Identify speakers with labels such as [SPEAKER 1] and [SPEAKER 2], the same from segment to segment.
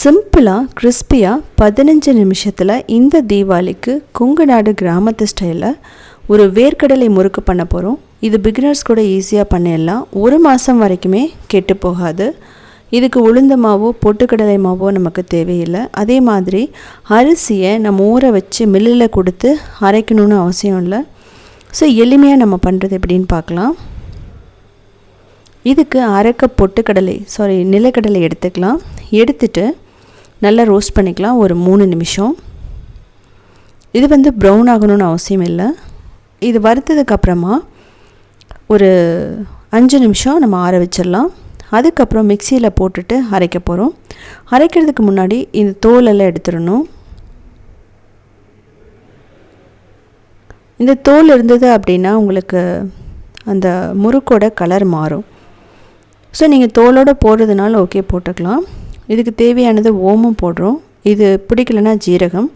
[SPEAKER 1] சிம்பிளாக கிறிஸ்பியாக பதினஞ்சு நிமிஷத்தில் இந்த தீபாவளிக்கு குங்குநாடு கிராமத்து ஸ்டைலில் ஒரு வேர்க்கடலை முறுக்கு பண்ண போகிறோம் இது பிகினர்ஸ் கூட ஈஸியாக பண்ணிடலாம். ஒரு மாதம் வரைக்குமே கெட்டு போகாது. இதுக்கு உளுந்த மாவோ பொட்டுக்கடலை மாவோ நமக்கு தேவையில்லை. அதே மாதிரி அரிசியை நம்ம ஊற வச்சு மில்லில் கொடுத்து அரைக்கணும்னு அவசியம் இல்லை. ஸோ எளிமையாக நம்ம பண்ணுறது எப்படின்னு பார்க்கலாம். இதுக்கு அரைக்க பொட்டுக்கடலை சாரி நிலக்கடலை எடுத்துக்கலாம். எடுத்துட்டு நல்லா ரோஸ்ட் பண்ணிக்கலாம் ஒரு மூணு நிமிஷம். இது வந்து ப்ரௌன் ஆகணும்னு அவசியம் இல்லை. இது வறுத்ததுக்கப்புறமா ஒரு அஞ்சு நிமிஷம் நம்ம ஆற வச்சிடலாம். அதுக்கப்புறம் மிக்சியில் போட்டுட்டு அரைக்க போகிறோம் அரைக்கிறதுக்கு முன்னாடி இந்த தோலெல்லாம் எடுத்துடணும். இந்த தோல் இருந்தது அப்படின்னா உங்களுக்கு அந்த முறுக்கோட கலர் மாறும். ஸோ நீங்கள் தோலோடு போடுறதுனால ஓகே போட்டுக்கலாம். இதுக்கு தேவையானது ஓமம் போடுறோம். இது பிடிக்கலனா ஜீரகம்.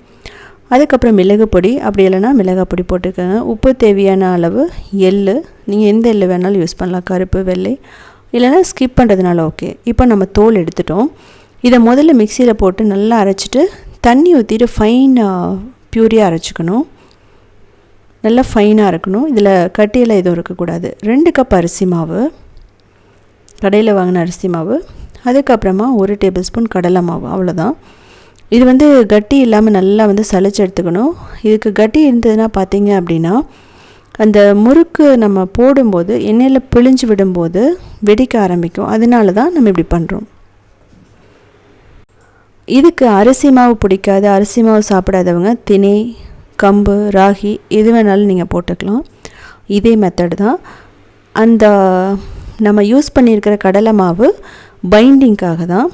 [SPEAKER 1] அதுக்கப்புறம் மிளகு பொடி. அப்படி இல்லைன்னா மிளகாய் பொடி போட்டுக்கோங்க. உப்பு தேவையான அளவு எள் நீங்கள் எந்த எள் வேணாலும் யூஸ் பண்ணலாம். கருப்பு வெள்ளை. இல்லைனா ஸ்கிப் பண்ணுறதுனால ஓகே இப்போ நம்ம தோல் எடுத்துட்டோம். இதை முதல்ல மிக்சியில் போட்டு நல்லா அரைச்சிட்டு தண்ணி ஊற்றிட்டு ஃபைனாக பியூரியாக அரைச்சிக்கணும். நல்லா ஃபைனாக இருக்கணும் இதில் கட்டியெல்லாம் எதுவும் இருக்கக்கூடாது. ரெண்டு கப் அரிசி மாவு. கடையில் வாங்கின அரிசி மாவு அதுக்கப்புறமா ஒரு டேபிள் ஸ்பூன் கடலை மாவு அவ்வளோதான் இது வந்து கட்டி இல்லாமல் நல்லா வந்து சளிச்சு எடுத்துக்கணும். இதுக்கு கட்டி இருந்ததுன்னா பார்த்தீங்க அப்படின்னா அந்த முறுக்கு நம்ம போடும்போது எண்ணெயில் பிழிஞ்சு விடும்போது வெடிக்க ஆரம்பிக்கும். அதனால தான் நம்ம இப்படி பண்ணுறோம் இதுக்கு அரிசி மாவு பிடிக்காத அரிசி மாவு சாப்பிடாதவங்க திணை கம்பு ராகி எது வேணாலும் நீங்கள் போட்டுக்கலாம். இதே மெத்தடு தான். அந்த நம்ம யூஸ் பண்ணியிருக்கிற கடலை மாவு பைண்டிங்க்காக தான்.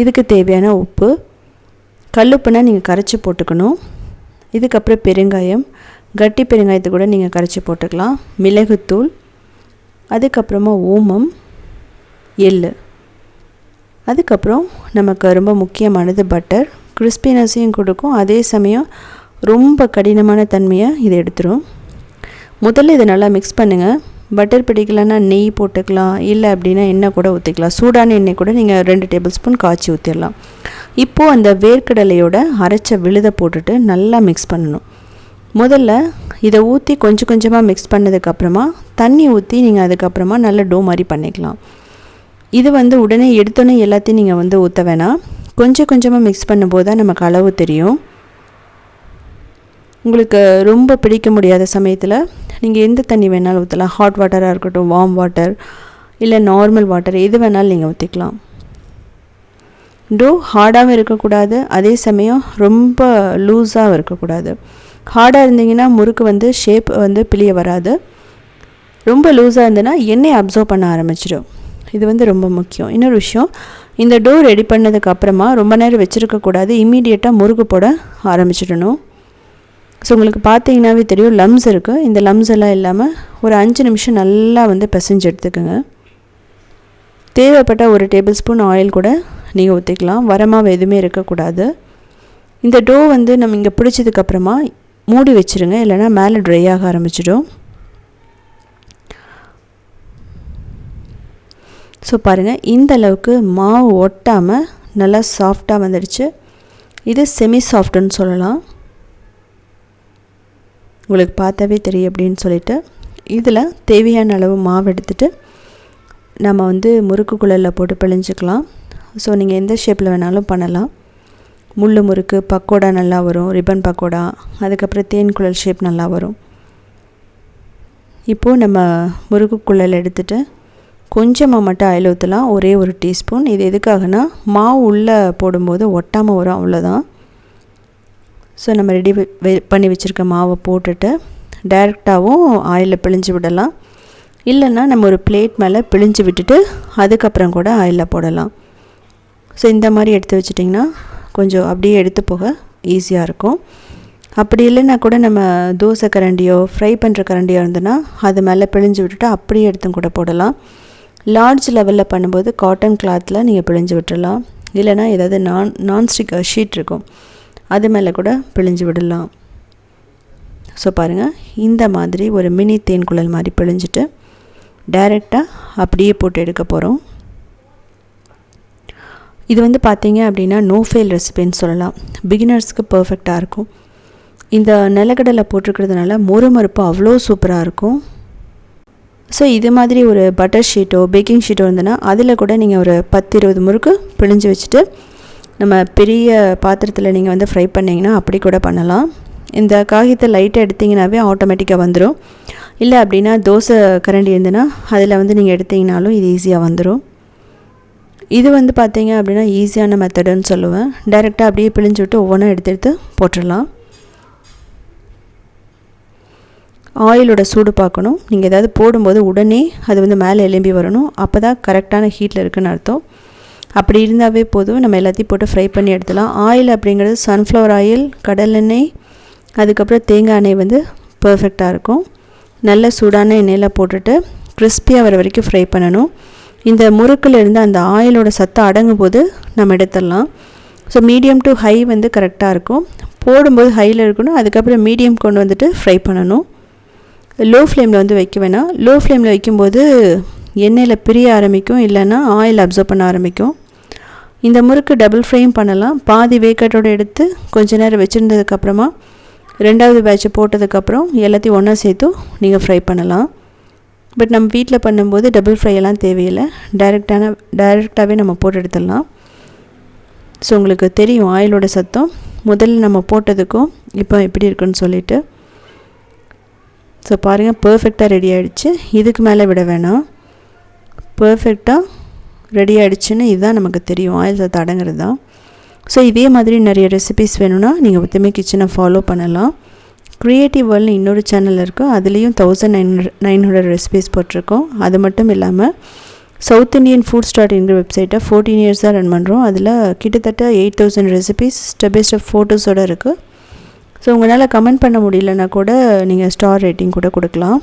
[SPEAKER 1] இதுக்கு தேவையான உப்பு. கல்லுப்புனா நீங்கள் கரைச்சி போட்டுக்கணும். இதுக்கப்புறம் பெருங்காயம். கட்டி பெருங்காயத்தை கூட நீங்கள் கரைச்சி போட்டுக்கலாம். மிளகுத்தூள். அதுக்கப்புறமா ஓமம் எள் அதுக்கப்புறம் நமக்கு ரொம்ப முக்கியமானது பட்டர் கிறிஸ்பினஸையும் கொடுக்கும். அதே சமயம் ரொம்ப கடினமான தன்மையை இதை எடுத்துரும். முதல்ல இதை நல்லா மிக்ஸ் பண்ணுங்கள் பட்டர் பிடிக்கலன்னா நெய் போட்டுக்கலாம். இல்லை அப்படின்னா எண்ணெய் கூட ஊற்றிக்கலாம் சூடான எண்ணெய் கூட நீங்கள் ரெண்டு டேபிள் ஸ்பூன் காய்ச்சி ஊற்றிடலாம் இப்போது அந்த வேர்க்கடலையோட அரைச்ச விழுதை போட்டுட்டு நல்லா மிக்ஸ் பண்ணணும். முதல்ல இதை ஊற்றி கொஞ்சம் கொஞ்சமாக மிக்ஸ் பண்ணதுக்கப்புறமா தண்ணி ஊற்றி நீங்கள் அதுக்கப்புறமா நல்ல டோ மாதிரி பண்ணிக்கலாம். இது வந்து உடனே எடுத்தோன்னே எல்லாத்தையும் நீங்கள் வந்து ஊற்ற வேணாம். கொஞ்சம் கொஞ்சமாக மிக்ஸ் பண்ணும்போது தான் நமக்கு அளவு தெரியும். உங்களுக்கு ரொம்ப பிடிக்க முடியாத சமயத்தில் நீங்கள் எந்த தண்ணி வேணாலும் ஊற்றலாம் ஹாட் வாட்டராக இருக்கட்டும் வார்ம் வாட்டர் இல்லை நார்மல் வாட்டர் எது வேணாலும் நீங்கள் ஊற்றிக்கலாம் டோ ஹார்டாகவும் இருக்கக்கூடாது அதே சமயம் ரொம்ப லூஸாகவும் இருக்கக்கூடாது. ஹார்டாக இருந்தீங்கன்னா முறுக்கு வந்து ஷேப் வந்து பிளிய வராது. ரொம்ப லூஸாக இருந்ததுன்னா எண்ணெய் அப்சர்வ் பண்ண ஆரம்பிச்சிடும் இது வந்து ரொம்ப முக்கியம். இன்னொரு விஷயம் இந்த டோ ரெடி பண்ணதுக்கு அப்புறமா ரொம்ப நேரம் வச்சுருக்கக்கூடாது இம்மீடியட்டாக முறுக்கு போட ஆரம்பிச்சிடணும். ஸோ உங்களுக்கு பார்த்தீங்கன்னாவே தெரியும் லம்ஸ் இருக்குது இந்த லம்ஸ் எல்லாம் இல்லாமல் ஒரு அஞ்சு நிமிஷம் நல்லா வந்து பிசைஞ்சு எடுத்துக்கோங்க. தேவைப்பட்ட ஒரு டேபிள் ஸ்பூன் ஆயில் கூட நீங்கள் ஊற்றிக்கலாம் வரமாக எதுவுமே இருக்கக்கூடாது. இந்த டோ வந்து நம்ம இங்கே பிடிச்சதுக்கப்புறமா மூடி வச்சுருங்க. இல்லைனா மேலே ட்ரை ஆக ஆரம்பிச்சிடும். ஸோ பாருங்கள் இந்த அளவுக்கு மாவு ஒட்டாமல் நல்லா சாஃப்டாக வந்துடுச்சு. இது செமி சாஃப்ட்டுன்னு சொல்லலாம். உங்களுக்கு பார்த்தாவே தெரியும் அப்படின்னு சொல்லிட்டு இதில் தேவையான அளவு மாவு எடுத்துகிட்டு நம்ம வந்து முறுக்கு குழலில் போட்டு பிழிஞ்சிக்கலாம். ஸோ நீங்கள் எந்த ஷேப்பில் வேணாலும் பண்ணலாம். முள் முறுக்கு பக்கோடா நல்லா வரும் ரிப்பன் பக்கோடா அதுக்கப்புறம் தேன் குழல் ஷேப் நல்லா வரும். இப்போது நம்ம முறுக்கு குழல் எடுத்துகிட்டு கொஞ்சமாக மட்டும் ஆயில் ஊற்றலாம் ஒரே ஒரு டீஸ்பூன் இது எதுக்காகனா மாவு உள்ளே போடும்போது ஒட்டாமல் வரும் அவ்வளோதான் ஸோ நம்ம ரெடி பண்ணி வச்சுருக்க மாவை போட்டுட்டு டைரெக்டாகவும் ஆயிலில் பிழிஞ்சு விடலாம். இல்லைன்னா நம்ம ஒரு பிளேட் மேலே பிழிஞ்சு விட்டுட்டு அதுக்கப்புறம் கூட ஆயிலில் போடலாம். ஸோ இந்த மாதிரி எடுத்து வச்சிட்டிங்கன்னா கொஞ்சம் அப்படியே எடுத்து போக ஈஸியாக இருக்கும். அப்படி இல்லைன்னா கூட நம்ம தோசை கரண்டியோ ஃப்ரை பண்ணுற கரண்டியோ இருந்ததுன்னா அது மேலே பிழிஞ்சு விட்டுட்டு அப்படியே எடுத்தும் கூட போடலாம். லார்ஜ் லெவலில் பண்ணும்போது காட்டன் கிளாத்தில் நீங்கள் பிழிஞ்சு விட்டுடலாம் இல்லைனா ஏதாவது நான் நான்ஸ்டிக் ஷீட் இருக்கும். அது மேலே கூட பிழிஞ்சு விடலாம். ஸோ பாருங்கள் இந்த மாதிரி ஒரு மினி தேன் குழல் மாதிரி பிழிஞ்சிட்டு டைரெக்டாக அப்படியே போட்டு எடுக்க போகிறோம் இது வந்து பார்த்தீங்க அப்படின்னா நோ ஃபெயில் ரெசிபின்னு சொல்லலாம். பிகினர்ஸ்க்கு பர்ஃபெக்டாக இருக்கும். இந்த நிலக்கடலை போட்டிருக்கிறதுனால மொறுமறுப்பு அவ்வளோ சூப்பராக இருக்கும். ஸோ இது மாதிரி ஒரு பட்டர் ஷீட்டோ பேக்கிங் ஷீட்டோ இருந்ததுன்னா அதில் கூட நீங்கள் ஒரு பத்து இருபது முறுக்கு பிழிஞ்சு வச்சுட்டு நம்ம பெரிய பாத்திரத்தில் நீங்கள் வந்து ஃப்ரை பண்ணிங்கன்னா அப்படி கூட பண்ணலாம். இந்த காகிதத்தை லைட்டாக எடுத்திங்கனாவே ஆட்டோமேட்டிக்காக வந்துடும் இல்லை அப்படின்னா தோசை கரண்டி இருந்துன்னா அதில் வந்து நீங்கள் எடுத்திங்கனாலும் இது ஈஸியாக வந்துடும் இது வந்து பார்த்தீங்க அப்படின்னா ஈஸியான மெத்தடுன்னு சொல்லுவேன். டைரெக்டாக அப்படியே பிழிஞ்சு விட்டு ஒவ்வொன்றா எடுத்து எடுத்து போட்டுடலாம். ஆயிலோட சூடு பார்க்கணும். நீங்கள் ஏதாவது போடும்போது உடனே அது வந்து மேலே எலும்பி வரணும். அப்போ தான் கரெக்டான ஹீட்டில் இருக்குன்னு அர்த்தம். அப்படி இருந்தாவே போதும். நம்ம எல்லாத்தையும் போட்டு ஃப்ரை பண்ணி எடுத்துலாம் ஆயில் அப்படிங்கிறது சன்ஃப்ளவர் ஆயில் கடலெண்ணெய் அதுக்கப்புறம் தேங்காய் எண்ணெய் வந்து பர்ஃபெக்டாக இருக்கும். நல்ல சூடான எண்ணெயில் போட்டுட்டு கிறிஸ்பியாக வர வரைக்கும் ஃப்ரை பண்ணணும். இந்த முறுக்கில் இருந்து அந்த ஆயிலோட சத்தம் அடங்கும் போது நம்ம எடுத்துடலாம். ஸோ மீடியம் டு ஹை வந்து கரெக்டாக இருக்கும். போடும்போது ஹையில் இருக்கணும். அதுக்கப்புறம் மீடியம் கொண்டு வந்துட்டு ஃப்ரை பண்ணணும். லோ ஃப்ளேமில் வந்து வைக்க வேணாம். லோ ஃப்ளேமில் வைக்கும்போது எண்ணெயில் பிரிய ஆரம்பிக்கும். இல்லைன்னா ஆயில் அப்சர்வ் பண்ண ஆரம்பிக்கும். இந்த முறுக்கு டபுள் ஃப்ரையும் பண்ணலாம். பாதி வேக்கட்டோடு எடுத்து கொஞ்ச நேரம் வச்சுருந்ததுக்கப்புறமா ரெண்டாவது பேட்சை போட்டதுக்கப்புறம் எல்லாத்தையும் ஒன்றா சேர்த்தும் நீங்கள் ஃப்ரை பண்ணலாம். பட் நம்ம வீட்டில் பண்ணும்போது டபுள் ஃப்ரை எல்லாம் தேவையில்லை. டைரெக்டான டைரெக்டாகவே நம்ம போட்டு எடுத்துடலாம். ஸோ உங்களுக்கு தெரியும் ஆயிலோட சத்தம். முதல்ல நம்ம போட்டதுக்கும் இப்போ எப்படி இருக்குன்னு சொல்லிவிட்டு ஸோ பாருங்கள் பர்ஃபெக்டாக ரெடி ஆகிடுச்சு இதுக்கு மேலே விட வேணாம். பர்ஃபெக்டாக ரெடி ஆகிடுச்சுன்னு இதுதான் நமக்கு தெரியும். ஆயில் தடங்கிறது தான். ஸோ இதே மாதிரி நிறைய ரெசிபிஸ் வேணும்னா நீங்கள் ஒத்துமே கிச்சனை ஃபாலோ பண்ணலாம். க்ரியேட்டிவ் வேர்ல்டு இன்னொரு சேனல் இருக்குது அதுலேயும் thousand nine nine hundred recipes போட்டிருக்கோம். அது மட்டும் இல்லாமல் சவுத் இண்டியன் ஃபுட் ஸ்டார்ட் என்கிற வெப்சைட்டை ஃபோர்டீன் இயர்ஸாக ரன் பண்ணுறோம் அதில் கிட்டத்தட்ட eight thousand recipes step by step ஃபோட்டோஸோடு இருக்குது ஸோ உங்களால் கமெண்ட் பண்ண முடியலன்னா கூட நீங்கள் ஸ்டார் ரேட்டிங் கூட கொடுக்கலாம்.